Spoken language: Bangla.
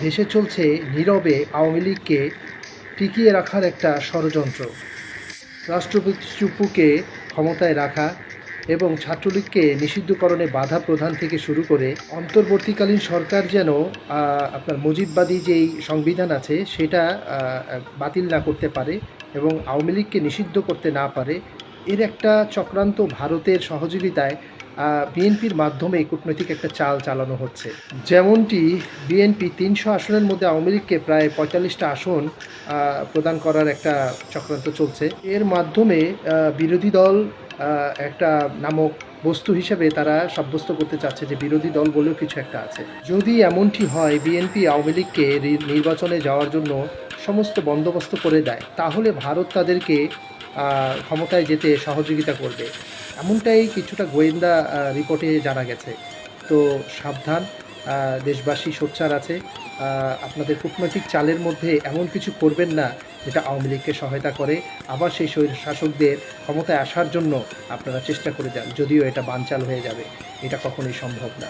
দেশে চলছে নীরবে আওয়ামী লীগকে টিকিয়ে রাখার একটা ষড়যন্ত্র। রাষ্ট্রপতি চুপুকে ক্ষমতায় রাখা এবং ছাত্রলীগকে নিষিদ্ধকরণে বাধা প্রদান থেকে শুরু করে অন্তর্বর্তীকালীন সরকার যেন আপনার মুজিববাদী যেই সংবিধান আছে সেটা বাতিল না করতে পারে এবং আওয়ামী লীগকে নিষিদ্ধ করতে না পারে, এর একটা চক্রান্ত ভারতের সহযোগিতায় বিএনপির মাধ্যমে কূটনৈতিক একটা চাল চালানো হচ্ছে। যেমনটি বিএনপি তিনশো আসনের মধ্যে আওয়ামী লীগকে প্রায় পঁয়তাল্লিশটা আসন প্রদান করার একটা চক্রান্ত চলছে। এর মাধ্যমে বিরোধী দল একটা নামক বস্তু হিসেবে তারা সাব্যস্ত করতে চাচ্ছে যে বিরোধী দল বলেও কিছু একটা আছে। যদি এমনটি হয়, বিএনপি আওয়ামী লীগকে নির্বাচনে যাওয়ার জন্য সমস্ত বন্দোবস্ত করে দেয়, তাহলে ভারত তাদেরকে ক্ষমতায় যেতে সহযোগিতা করবে। এমনটাই কিছুটা গোয়েন্দা রিপোর্টে জানা গেছে। তো সাবধান দেশবাসী সোচ্চার আছে। আপনাদের কূটনৈতিক চালের মধ্যে এমন কিছু করবেন না যেটা আওয়ামী লীগকে সহায়তা করে। আবার সেই শাসকদের ক্ষমতায় আসার জন্য আপনারা চেষ্টা করে যান, যদিও এটা বানচাল হয়ে যাবে। এটা কখনোই সম্ভব না।